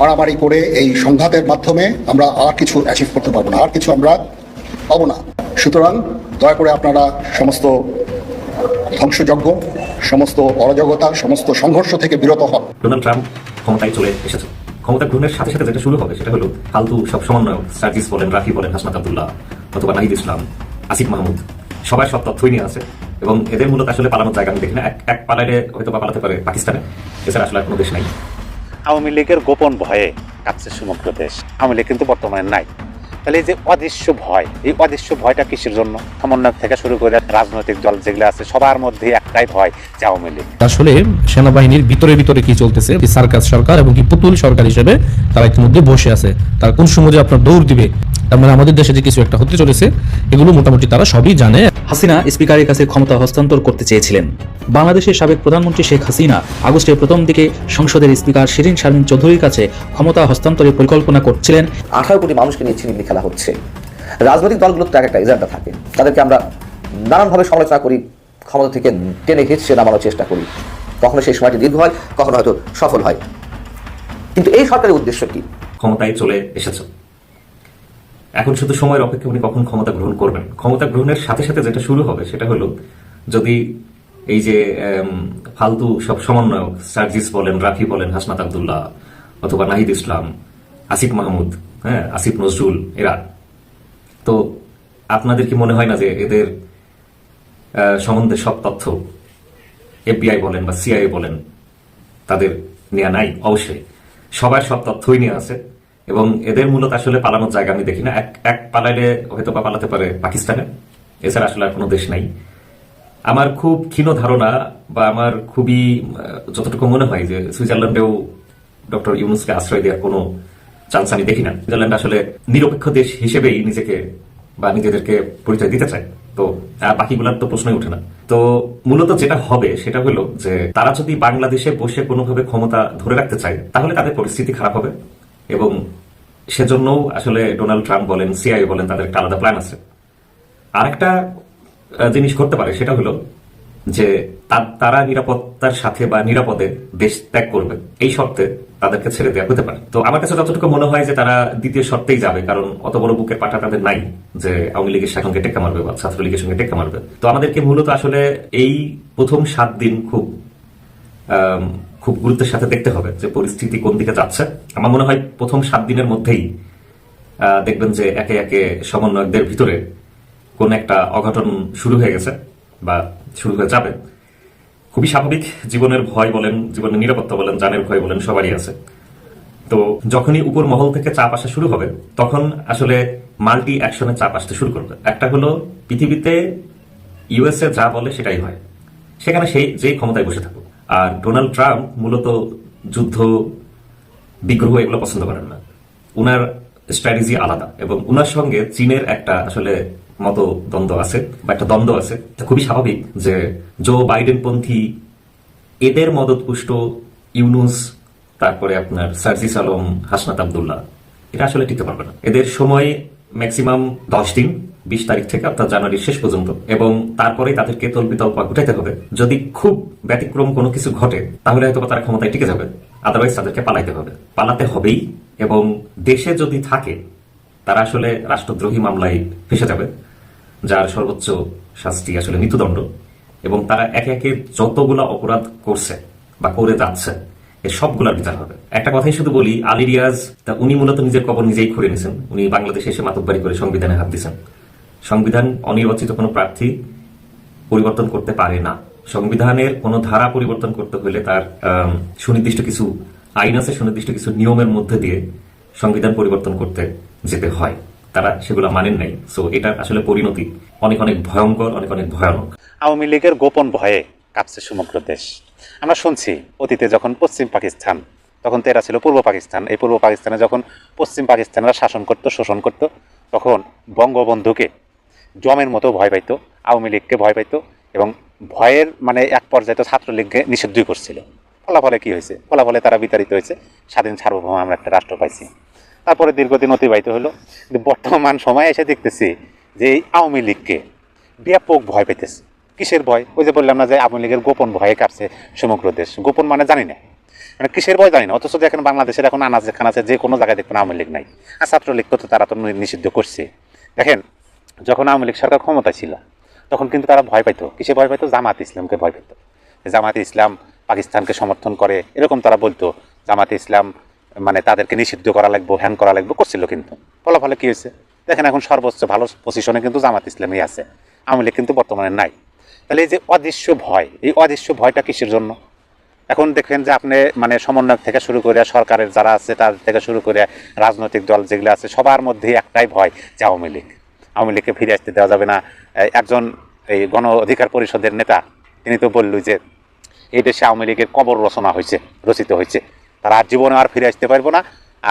মারামারি করে এই সংঘাতের মাধ্যমে আমরা আর কিছু অ্যাচিভ করতে পারব না, আর কিছু আমরা পাবো না। সুতরাং দয়া করে আপনারা সমস্ত ধ্বংসযজ্ঞ, সমস্ত অরাজকতা, সমস্ত সংঘর্ষ থেকে বিরত হন। ডোনাল্ড ট্রাম্প ক্ষমতায় চলে এসেছে ক্ষমতা গ্রহণের সাথে সাথে যেটা শুরু হবে সেটা হলো ফালতু সব সমন্বয়ক, সার্জিস বলেন, রাফি বলেন, হাসনাত আবদুল্লাহ অথবা নাহিদ ইসলাম, আসিফ মাহমুদ, সবাই সব তথ্যই নিয়ে আছে এবং এদের মূলত আসলে পালানোর জায়গা আমি দেখি না। এক এক পালাইলে হয়তো পালাতে পারে পাকিস্তানে। এছাড়া আসলে কোনো দেশ নাই। আওয়ামী লীগের গোপন ভয়ে কাঁপছে সমগ্র দেশ। আওয়ামী লীগ কিন্তু বর্তমানে নাই। তাহলে এই যে অদৃশ্য ভয়, এই অদৃশ্য ভয়টা কিসের জন্য? সমন্বয় থেকে শুরু করে রাজনৈতিক দল যেগুলো আছে, সবার মধ্যে একটাই ভয় যে আওয়ামী লীগ। আসলে সেনাবাহিনীর ভিতরে ভিতরে কি চলতেছে? সার্কাস সরকার এবং কি পুতুল সরকার হিসেবে তারা ইতিমধ্যে বসে আছে। তারা কোন সময় আপনার দৌড় দিবে তার মানে আমাদের দেশে যে কিছু একটা হতে চলেছে এগুলো মোটামুটি তারা সবই জানে। হাসিনা স্পিকারের কাছে ক্ষমতা হস্তান্তর করতে চেয়েছিলেন। বাংলাদেশের সাবেক প্রধানমন্ত্রী শেখ হাসিনা আগস্টের প্রথম দিকে সংসদের স্পিকার শিরিন শারমিন চৌধুরীর কাছে ক্ষমতা হস্তান্তরের পরিকল্পনা করছিলেন। আঠারো কোটি মানুষকে নিয়ে ছিনিমিনি খেলা হচ্ছে। রাজনৈতিক দলগুলোর তো এক একটা এজেন্ডা থাকে। তাদেরকে আমরা নানানভাবে সমালোচনা করি ক্ষমতা থেকে টেনে হিচড়ে নামানোর চেষ্টা করি। কখনো সেই সময়টি দীর্ঘ হয় কখনো হয়তো সফল হয়। কিন্তু এই সরকারের উদ্দেশ্য কি? ক্ষমতায় চলে এসেছে। এখন শুধু সময়ের অপেক্ষা উনি কখন ক্ষমতা গ্রহণ করবেন। ক্ষমতা গ্রহণের সাথে সাথে যেটা শুরু হবে সেটা হলো, যদি এই যে ফালতু সব সমন্বয়ক, সার্জিস বলেন, রাফি বলেন, হাসনাত আবদুল্লাহ অথবা নাহিদ ইসলাম, আসিফ মাহমুদ হ্যাঁ আসিফ নজরুল, এরা। তো আপনাদের কি মনে হয় না যে এদের সম্বন্ধে সব তথ্য এফবিআই বলেন বা সিআইএ বলেন, তাদের নেওয়া নাই? অবশ্যই। সবার সব তথ্যই নিয়ে আছে। এবং এদের মূলত আসলে পালানোর জায়গা আমি দেখি না। এক এক পালাইলে হয়তো বা পালাতে পারে পাকিস্তানে। এছাড়া আসলে আর কোনো দেশ নাই। আমার খুব ক্ষীণ ধারণা বা আমার খুবই যতটুকু মনে হয় যে সুইজারল্যান্ডেও ডক্টর ইউনুসকে আশ্রয় দেওয়ার কোনো চান্স আমি দেখি না। সুইজারল্যান্ড আসলে নিরপেক্ষ দেশ হিসেবেই নিজেকে বা নিজেদেরকে পরিচয় দিতে চায়। তো বাকিগুলার তো প্রশ্নই ওঠে না। তো, মূলত যেটা হবে সেটা হলো যে তারা যদি বাংলাদেশে বসে কোনোভাবে ক্ষমতা ধরে রাখতে চায়, তাহলে তাদের পরিস্থিতি খারাপ হবে। এবং সেজন্যও আসলে ডোনাল্ড ট্রাম্প বলেন সিআই বলেন, তাদের একটা আলাদা প্ল্যান আছে। আরেকটা জিনিস করতে পারে, সেটা হলো যে তারা নিরাপত্তার সাথে বা নিরাপদে দেশ ত্যাগ করবে। এই শর্তে তাদেরকে ছেড়ে দেওয়া হতে পারে। তো আমার কাছে যতটুকু মনে হয় যে তারা দ্বিতীয় শর্তেই যাবে, কারণ অত বড় বুকের পাটা তাদের নাই যে আওয়ামী লীগের সঙ্গে টেক্কা মারবে বা ছাত্রলীগের সঙ্গে টেক্কা মারবে। তো আমাদেরকে মূলত আসলে এই প্রথম সাত দিন খুব খুব গুরুত্বের সাথে দেখতে হবে যে পরিস্থিতি কোন দিকে যাচ্ছে। আমার মনে হয় প্রথম সাত দিনের মধ্যেই দেখবেন যে একে একে সমন্বয়কদের ভিতরে কোন একটা অঘটন শুরু হয়ে গেছে বা শুরু হয়ে যাবে। খুবই স্বাভাবিক, জীবনের ভয় বলেন, জীবনের নিরাপত্তা বলেন জানের ভয় বলেন, সবারই আছে। তো যখনই উপর মহল থেকে চাপ আসা শুরু হবে, তখন আসলে মাল্টি অ্যাকশনের চাপ আসতে শুরু করবে। একটা হলো পৃথিবীতে ইউএসএ যা বলে সেটাই হয়। সেখানে সেই যে ক্ষমতায় বসে থাকুক। আর ডোনাল্ড ট্রাম্প মূলত যুদ্ধ বিগ্রহ এগুলো পছন্দ করেন না। উনার স্ট্র্যাটেজি আলাদা এবং উনার সঙ্গে চীনের একটা আসলে মত দ্বন্দ্ব আছে বা একটা দ্বন্দ্ব আছে। খুবই স্বাভাবিক যে জো বাইডেন পন্থী এদের মদতপুষ্ট ইউনুস, তারপরে আপনার সার্জিস আলম, হাসনাত আবদুল্লাহ এটা আসলে টিকতে পারবে না। এদের সময় ম্যাক্সিমাম দশ দিন। বিশ তারিখ থেকে অর্থাৎ জানুয়ারির শেষ পর্যন্ত, এবং তারপরে তাদেরকে তল্পিতল্পা ঘটাইতে হবে। যদি খুব ব্যতিক্রম কোনো কিছু ঘটে, তাহলে হয়তো তারা ক্ষমতায় টিকে যাবে। আদারওয়াইজ তাদেরকে পালাইতে হবে। পালাতে হবেই, এবং দেশে যদি থাকে, তারা আসলে রাষ্ট্রদ্রোহী মামলায় ফেসে যাবে, যার সর্বোচ্চ শাস্তি আসলে মৃত্যুদণ্ড। এবং তারা একে একে যতগুলা অপরাধ করছে বা করে যাচ্ছে, এর সবগুলার বিচার হবে। একটা কথাই শুধু বলি, আলী রিয়াজ, তা উনি মূলত নিজের কবর নিজেই খুঁড়ে নিয়েছেন। উনি বাংলাদেশে এসে মাতব্বারি করে সংবিধানে হাত দিয়েছেন। সংবিধান অনির্বাচিত কোনো প্রার্থী পরিবর্তন করতে পারে না। সংবিধানের কোনো ধারা পরিবর্তন করতে হলে তার সুনির্দিষ্ট কিছু আইন আছে, সুনির্দিষ্ট কিছু নিয়মের মধ্যে দিয়ে সংবিধান পরিবর্তন করতে যেতে হয়। তারা সেগুলো মানেন নাই। সো এটার আসলে পরিণতি। অনেক অনেক ভয়ঙ্কর, অনেক অনেক ভয়ানক। আওয়ামী লীগের গোপন ভয়ে কাঁপছে সমগ্র দেশ। আমরা শুনছি, অতীতে যখন পশ্চিম পাকিস্তান, তখন তো এরা ছিল পূর্ব পাকিস্তান। এই পূর্ব পাকিস্তানে যখন পশ্চিম পাকিস্তানেরা শাসন করতো, শোষণ করতো, তখন বঙ্গবন্ধুকে জমের মতো ভয় পাইতো, আওয়ামী লীগকে ভয় পাইতো এবং ভয়ের মানে এক পর্যায়ে তো ছাত্রলীগকে নিষিদ্ধই করছিল। ফলাফলে কি হয়েছে? ফলাফলে তারা বিতাড়িত হয়েছে। স্বাধীন সার্বভৌম আমরা একটা রাষ্ট্র পাইছি। তারপরে দীর্ঘদিন অতিবাহিত হলো। কিন্তু বর্তমান সময়ে এসে দেখতেছি যে এই আওয়ামী লীগকে ব্যাপক ভয় পেতেছে কিসের ভয়? ওই যে বললাম না যে আওয়ামী লীগের গোপন ভয়ে কাঁপছে সমগ্র দেশ। গোপন মানে জানি না। মানে কিসের ভয় জানি না। অথচ দেখেন বাংলাদেশের এখন আনাজ আনাচে খানাচে যে কোনো জায়গায় দেখবেন আওয়ামী লীগ নাই। আর ছাত্রলীগ তো তারা তো নিষিদ্ধ করছে। দেখেন যখন আওয়ামী লীগ সরকার ক্ষমতায় ছিল, তখন কিন্তু তারা ভয় পাইতো। কিসে ভয় পাইতো? জামাত ইসলামকে ভয় পেত জামাত ইসলাম পাকিস্তানকে সমর্থন করে, এরকম তারা বলতো জামাত ইসলাম মানে তাদেরকে নিষিদ্ধ করা লাগবো, হ্যাং করা লাগবো, করছিল কিন্তু। ফলাফলে কি হয়েছে? দেখেন এখন সর্বোচ্চ ভালো পজিশনে কিন্তু জামাত ইসলামই আছে। আওয়ামী লীগ কিন্তু বর্তমানে নাই। তাহলে এই যে অদৃশ্য ভয়, এই অদৃশ্য ভয়টা কিসের জন্য? এখন দেখেন যে আপনি মানে সমন্বয়ক থেকে শুরু করে সরকারের যারা আছে, তাদের থেকে শুরু করে রাজনৈতিক দল যেগুলো আছে, সবার মধ্যে একটাই ভয় যে আওয়ামী লীগ। আওয়ামী লীগকে ফিরে আসতে দেওয়া যাবে না। একজন এই গণ অধিকার পরিষদের নেতা, তিনি তো বলল যে এই দেশে আওয়ামী লীগের কবর রচনা হয়েছে, রচিত হয়েছে। তারা আর জীবনে আর ফিরে আসতে পারব না।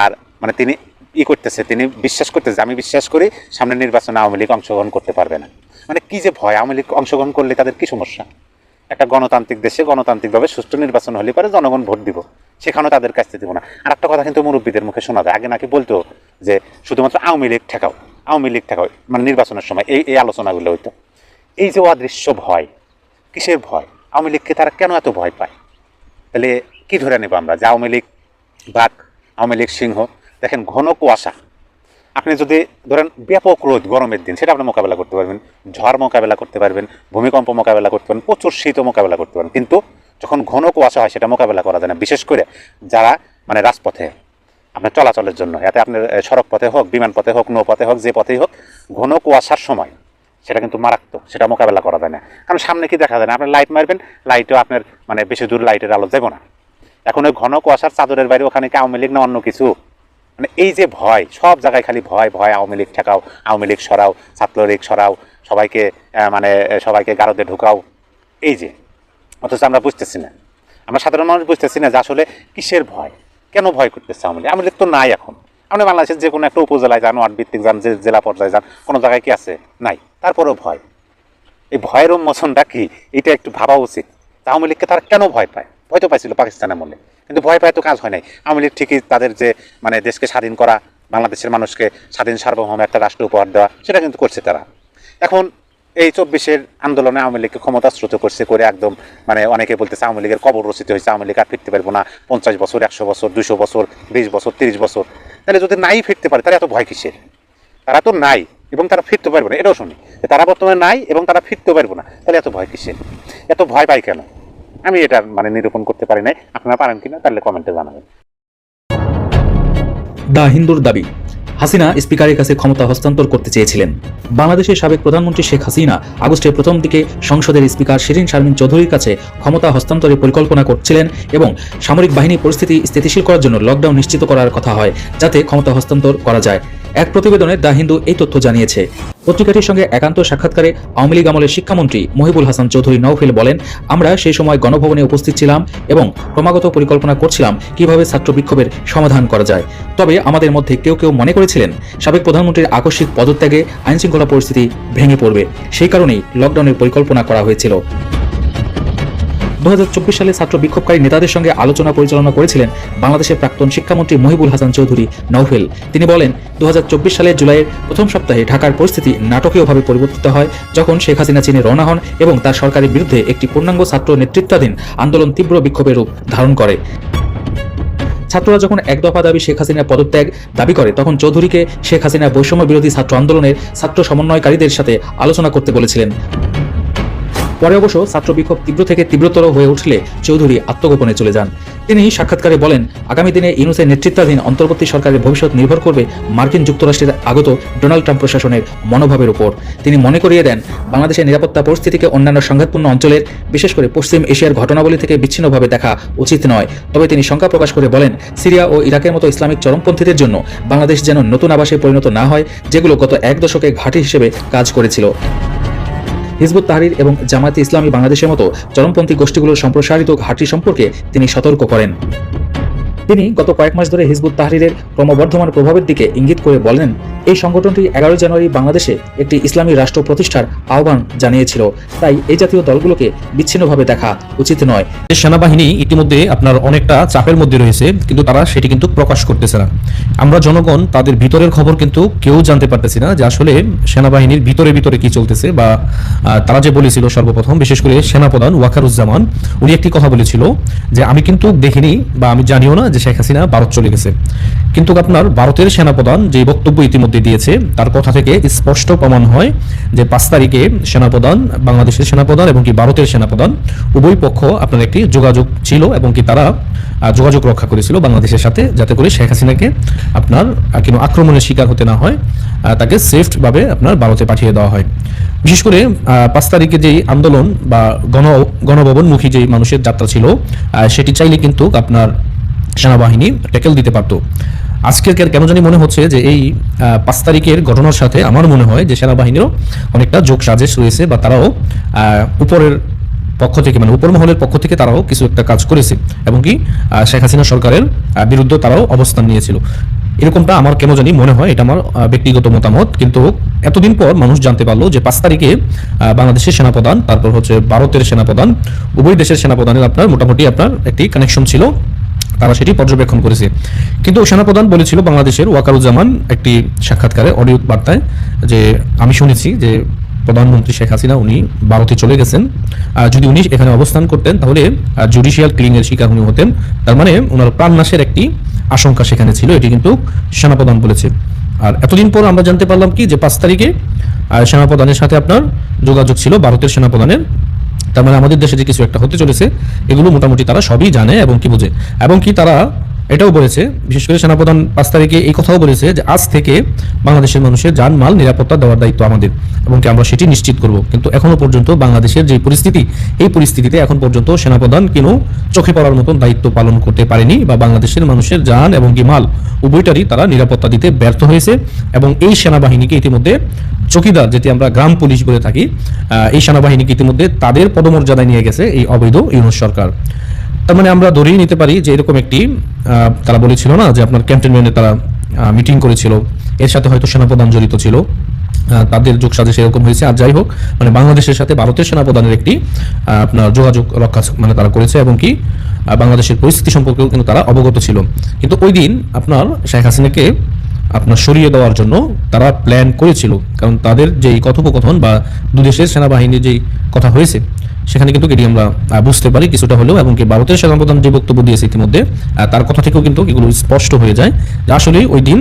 আর মানে তিনি ই করতেছে, তিনি বিশ্বাস করতেছে, আমি বিশ্বাস করি সামনে নির্বাচনে আওয়ামী লীগ অংশগ্রহণ করতে পারবে না। মানে কি যে ভয়, আওয়ামী লীগ অংশগ্রহণ করলে তাদের কি সমস্যা? একটা গণতান্ত্রিক দেশে গণতান্ত্রিকভাবে সুষ্ঠু নির্বাচন হলে পরে জনগণ ভোট দিব, সেখানেও তাদের কাছ দিব না। আর একটা কথা কিন্তু মুরব্বীদের মুখে শোনা যায়, আগে নাকি বলতো যে শুধুমাত্র আওয়ামী লীগ ঠেকাও। আওয়ামী লীগ ঠেকাও মানে নির্বাচনের সময় এই এই আলোচনাগুলো হইতো। এই যে অদৃশ্য ভয়, কিসের ভয়? আওয়ামী লীগকে তারা কেন এত ভয় পায়? তাহলে কি ধরে নেব আমরা? যে আওয়ামী লীগ বাঘ, আওয়ামী লীগ সিংহ, দেখেন ঘন কুয়াশা। আপনি যদি ধরেন ব্যাপক রোদ গরমের দিন, সেটা আপনি মোকাবেলা করতে পারবেন। ঝড় মোকাবেলা করতে পারবেন, ভূমিকম্প মোকাবেলা করতে পারবেন, প্রচুর শীতও মোকাবেলা করতে পারবেন। কিন্তু যখন ঘন কুয়াশা হয়, সেটা মোকাবেলা করা যায় না। বিশেষ করে যারা মানে রাজপথে আপনার চলাচলের জন্য। এতে আপনার সড়ক পথে হোক, বিমান পথে হোক নৌপথে হোক, যে পথেই হোক, ঘন কুয়াশার সময় সেটা কিন্তু মারাত্মক, সেটা মোকাবেলা করা যায় না। কারণ সামনে কি দেখা যায় না? আপনি লাইট মারবেন লাইটও আপনার মানে বেশি দূর লাইটের আলো যাব না। এখন ওই ঘন কুয়াশার চাদরের বাইরে ওখানে কি আওয়ামী লীগ না অন্য কিছু? মানে এই যে ভয়, সব জায়গায় খালি ভয় ভয়, আওয়ামী লীগ ঠেকাও, আওয়ামী লীগ সরাও, ছাত্রলীগ সরাও, সবাইকে মানে সবাইকে গারদে ঢুকাও। এই যে, অথচ আমরা বুঝতেছি না। আমরা সাধারণ মানুষ বুঝতেছি না যে আসলে কিসের ভয়? কেন ভয় করতেছে আওয়ামী লীগ? তো নাই এখন। আপনি বাংলাদেশের যে কোনো একটা উপজেলায় যান ওয়ার্ড ভিত্তিক যান, যে জেলা পর্যায়ে যান, কোনো জায়গায় কি আছে? নাই। তারপরেও ভয়। এই ভয়ের উন্মোচনটা কি? এটা একটু ভাবা উচিত। যে আওয়ামী লীগকে তারা কেন ভয় পায়? ভয় তো পাইছিল পাকিস্তানের মূল্যে কিন্তু ভয় পায় তো কাজ হয় নাই। আওয়ামী লীগ ঠিকই তাদের যে মানে দেশকে স্বাধীন করা, বাংলাদেশের মানুষকে স্বাধীন সার্বভৌম একটা রাষ্ট্র উপহার দেওয়া, সেটা কিন্তু করছে তারা। এখন এই চব্বিশের আন্দোলনে আওয়ামী লীগকে ক্ষমতাশ্রুত করছে করে একদম মানে অনেকে বলতেছে আওয়ামী লীগের কবর রচিত হয়েছে, আওয়ামী লীগ আর ফিরতে পারব না। পঞ্চাশ বছর, একশো বছর দুশো বছর, বিশ বছর, তিরিশ বছর। তাহলে যদি নাই ফিরতে পারে, তাহলে এত ভয় কিসের? তারা তো নাই এবং তারা ফিরতে পারবে না, এটাও শুনি। তারা বর্তমানে নাই এবং তারা ফিরতে পারবে না, তাহলে এত ভয় কিসের? এত ভয় পাই কেন? আমি এটা মানে নিরূপণ করতে পারি নাই। আপনারা পারেন কিনা, তাহলে কমেন্টে জানাবেন। দ্য হিন্দুর দাবি হাসিনা স্পিকারের কাছে ক্ষমতা হস্তান্তর করতে চেয়েছিলেন। বাংলাদেশের সাবেক প্রধানমন্ত্রী শেখ হাসিনা আগস্টের প্রথম দিকে সংসদের স্পিকার শিরিন শারমিন চৌধুরীর কাছে ক্ষমতা হস্তান্তরের পরিকল্পনা করছিলেন এবং সামরিক বাহিনী পরিস্থিতি স্থিতিশীল করার জন্য লকডাউন নিশ্চিত করার কথা হয়, যাতে ক্ষমতা হস্তান্তর করা যায়। এক প্রতিবেদনে দ্য হিন্দু এই তথ্য জানিয়েছে। পত্রিকাটির সঙ্গে একান্ত সাক্ষাৎকারে আওয়ামী লীগ আমলের শিক্ষামন্ত্রী মহিবুল হাসান চৌধুরী নওফেল বলেন, আমরা সেই সময় গণভবনে উপস্থিত ছিলাম এবং ক্রমাগত পরিকল্পনা করছিলাম কীভাবে ছাত্র বিক্ষোভের সমাধান করা যায়। তবে আমাদের মধ্যে কেউ কেউ মনে করেছিলেন, সাবেক প্রধানমন্ত্রীর আকস্মিক পদত্যাগে আইনশৃঙ্খলা পরিস্থিতি ভেঙে পড়বে। সেই কারণেই লকডাউনের পরিকল্পনা করা হয়েছিল। দু হাজার চব্বিশ সালে ছাত্র বিক্ষোভকারী নেতাদের সঙ্গে আলোচনা পরিচালনা করেছিলেন বাংলাদেশের প্রাক্তন শিক্ষামন্ত্রী মহিবুল হাসান চৌধুরী নৌফেল তিনি বলেন দু হাজার চব্বিশ সালের জুলাইয়ের প্রথম সপ্তাহে ঢাকার পরিস্থিতি নাটকীয়ভাবে পরিবর্তিত হয়, যখন শেখ হাসিনা চীনে রওনা হন এবং তার সরকারের বিরুদ্ধে একটি পূর্ণাঙ্গ ছাত্র নেতৃত্বাধীন আন্দোলন তীব্র বিক্ষোভের রূপ ধারণ করে। ছাত্ররা যখন এক দফা দাবি শেখ হাসিনার পদত্যাগ দাবি করে, তখন চৌধুরীকে শেখ হাসিনা বৈষম্য বিরোধী ছাত্র আন্দোলনের ছাত্র সমন্বয়কারীদের সাথে আলোচনা করতে বলেছিলেন। পরে অবশ্য ছাত্র বিক্ষোভ তীব্র থেকে তীব্রতর হয়ে উঠলে চৌধুরী আত্মগোপনে চলে যান। তিনি সাক্ষাৎকারে বলেন, আগামী দিনে ইউনুসের নেতৃত্বাধীন অন্তর্বর্তী সরকারের ভবিষ্যৎ নির্ভর করবে মার্কিন যুক্তরাষ্ট্রের আগত ডোনাল্ড ট্রাম্প প্রশাসনের মনোভাবের উপর। তিনি মনে করিয়ে দেন, বাংলাদেশের নিরাপত্তা পরিস্থিতিকে অন্যান্য সংঘাতপূর্ণ অঞ্চলের, বিশেষ করে পশ্চিম এশিয়ার ঘটনাবলী থেকে বিচ্ছিন্নভাবে দেখা উচিত নয়। তবে তিনি শঙ্কা প্রকাশ করে বলেন, সিরিয়া ও ইরাকের মতো ইসলামিক চরমপন্থীদের জন্য বাংলাদেশ যেন নতুন আবাসে পরিণত না হয়, যেগুলো গত এক দশকে ঘাঁটি হিসেবে কাজ করেছিল। হিজবুত তাহরির এবং জামায়াতে ইসলামী বাংলাদেশের মতো চরমপন্থী গোষ্ঠীগুলোর সম্প্রসারিত ঘাঁটি সম্পর্কে তিনি সতর্ক করেন। তিনি গত কয়েক মাস ধরে হিজবুত তাহরিরের ক্রমবর্ধমান প্রভাবের দিকে ইঙ্গিত করে বলেন এই সংগঠনটি এগারোই জানুয়ারি বাংলাদেশে একটি ইসলামী রাষ্ট্র প্রতিষ্ঠার আহ্বান জানিয়েছিল। তাই এই জাতীয় দলগুলোকে বিচ্ছিন্নভাবে দেখা উচিত নয়। সেনাবাহিনী ইতিমধ্যে আপনার অনেকটা চাপের মধ্যে রয়েছে, কিন্তু তারা সেটি কিন্তু প্রকাশ করতেছে না। আমরা জনগণ তাদের ভিতরের খবর কিন্তু কেউ জানতে পারতেছি না যে আসলে সেনাবাহিনীর ভিতরে ভিতরে কি চলতেছে বা তারা যে বলেছিল সর্বপ্রথম, বিশেষ করে সেনাপ্রধান ওয়াকারুজ্জামান, উনি একটি কথা বলেছিল যে আমি কিন্তু দেখিনি বা আমি জানিও না যে শেখ হাসিনা ভারত চলে গেছে। কিন্তু আপনার ভারতের সেনাপ্রধান যে বক্তব্য ইতিমধ্যে দিয়েছে। তার কথা থেকে স্পষ্ট প্রমাণ হয় যে পাঁচ তারিখে সেনাপ্রধান, বাংলাদেশের সেনাপ্রধান এবং কি ভারতের সেনাপ্রধান উভয় পক্ষ আপনার একটি যোগাযোগ ছিল এবং কি তারা যোগাযোগ রক্ষা করেছিল বাংলাদেশের সাথে, যাতে করে শেখ হাসিনাকে আপনার কোনো আক্রমণের শিকার হতে না হয় তাকে সেফভাবে আপনার ভারতে পাঠিয়ে দেওয়া হয়। বিশেষ করে পাঁচ তারিখে যেই আন্দোলন বা গণ, গণভবনমুখী যেই মানুষের যাত্রা ছিল সেটি চাইলে কিন্তু আপনার সেনাবাহিনী ট্যাকেল দিতে পারতো। আজকের কেন জানি মনে হচ্ছে যে এই পাঁচ তারিখের ঘটনার সাথে আমার মনে হয় যে সেনাবাহিনীরও অনেকটা যোগ সাজেশ রয়েছে বা তারাও উপরের পক্ষ থেকে মানে উপর মহলের পক্ষ থেকে তারাও কিছু একটা কাজ করেছে এবং কি শেখ হাসিনা সরকারের বিরুদ্ধে তারাও অবস্থান নিয়েছিল। এরকমটা আমার কেন জানি মনে হয়, এটা আমার ব্যক্তিগত মতামত। কিন্তু এতদিন পর মানুষ জানতে পারল যে পাঁচ তারিখে বাংলাদেশের সেনাপ্রধান, তারপর হচ্ছে ভারতের সেনাপ্রধান, উভয় দেশের সেনাপ্রধানের আপনার মোটামুটি আপনার একটি কানেকশন ছিল। তারা সেটি পর্যবেক্ষণ করেছে। কিন্তু সেনাপ্রধান বলেছিল বাংলাদেশের ওয়াকারুজ্জামান একটি সাক্ষাৎকারে অডিও বার্তায় যে, আমি শুনেছি যে প্রধানমন্ত্রী শেখ হাসিনা উনি ভারতে চলে গেছেন। আর যদি উনি এখানে অবস্থান করতেন তাহলে জুডিশিয়াল ক্লিং এর শিকার উনি হতেন। তার মানে ওনার প্রাণনাশের একটি আশঙ্কা সেখানে ছিল, এটি কিন্তু সেনাপ্রধান বলেছে। আর এতদিন পর আমরা জানতে পারলাম কি যে পাঁচ তারিখে সেনাপ্রধানের সাথে আপনার যোগাযোগ ছিল ভারতের সেনাপ্রধানের। তার মানে আমাদের দেশে যে কিছু একটা হতে চলেছে, এগুলো মোটামুটি তারা সবই জানে এবং কি বোঝে। এবং কি তারা এটাও বলেছে, বিশেষ করে সেনাপ্রধান পাঁচ তারিখে এই কথাও বলেছে যে আজ থেকে বাংলাদেশের মানুষের জানমাল নিরাপত্তা দেওয়ার দায়িত্ব আমাদের এবং কি আমরা সেটি নিশ্চিত করব। কিন্তু এখনও পর্যন্ত বাংলাদেশের যে পরিস্থিতি, এই পরিস্থিতিতে এখন পর্যন্ত সেনাপ্রধান কেন চোখে পড়ার মতন দায়িত্ব পালন করতে পারেনি বা বাংলাদেশের মানুষের যান এবং কি মাল উভয়টারই তারা নিরাপত্তা দিতে ব্যর্থ হয়েছে এবং এই সেনাবাহিনীকে ইতিমধ্যে চকিদার যেটি আমরা গ্রাম পুলিশ বলে থাকি এই সেনাবাহিনীকে ইতিমধ্যে তাদের পদমর্যাদায় নিয়ে গেছে এই অবৈধ ইউনুস সরকার। তার মানে আমরা ধরেই নিতে পারি যে এরকম একটি তারা বলেছিল না যে আপনার ক্যান্টনমেন্টে তারা মিটিং করেছিল। এর সাথে হয়তো সেনাপ্রধান জড়িত ছিল। তাদের যোগ সাজে সেরকম হয়েছে। আর যাই হোক মানে বাংলাদেশের সাথে ভারতের সেনাপ্রধানের একটি আপনার যোগাযোগ রক্ষা মানে তারা করেছে এবং কি বাংলাদেশের পরিস্থিতি সম্পর্কেও কিন্তু তারা অবগত ছিল। কিন্তু ওই দিন আপনার শেখ হাসিনাকে আপনার সরিয়ে দেওয়ার জন্য তারা প্ল্যান করেছিল। কারণ তাদের যেই কথোপকথন বা দুদেশের সেনাবাহিনীর যেই কথা হয়েছে সেখানে কিন্তু এটি আমরা বুঝতে পারি কিছুটা হলেও এবং কি ভারতের প্রধান যে বক্তব্য দিয়েছে ইতিমধ্যে তার কথা থেকেও কিন্তু এগুলো স্পষ্ট হয়ে যায় যে আসলে ওই দিন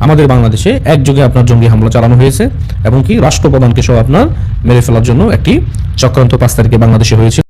আমাদের বাংলাদেশে একযোগে আপনার জঙ্গি হামলা চালানো হয়েছে এবং কি রাষ্ট্রপ্রধানকে সহ আপনার মেরে ফেলার জন্য একটি চক্রান্ত পাঁচ তারিখে বাংলাদেশে হয়েছিল।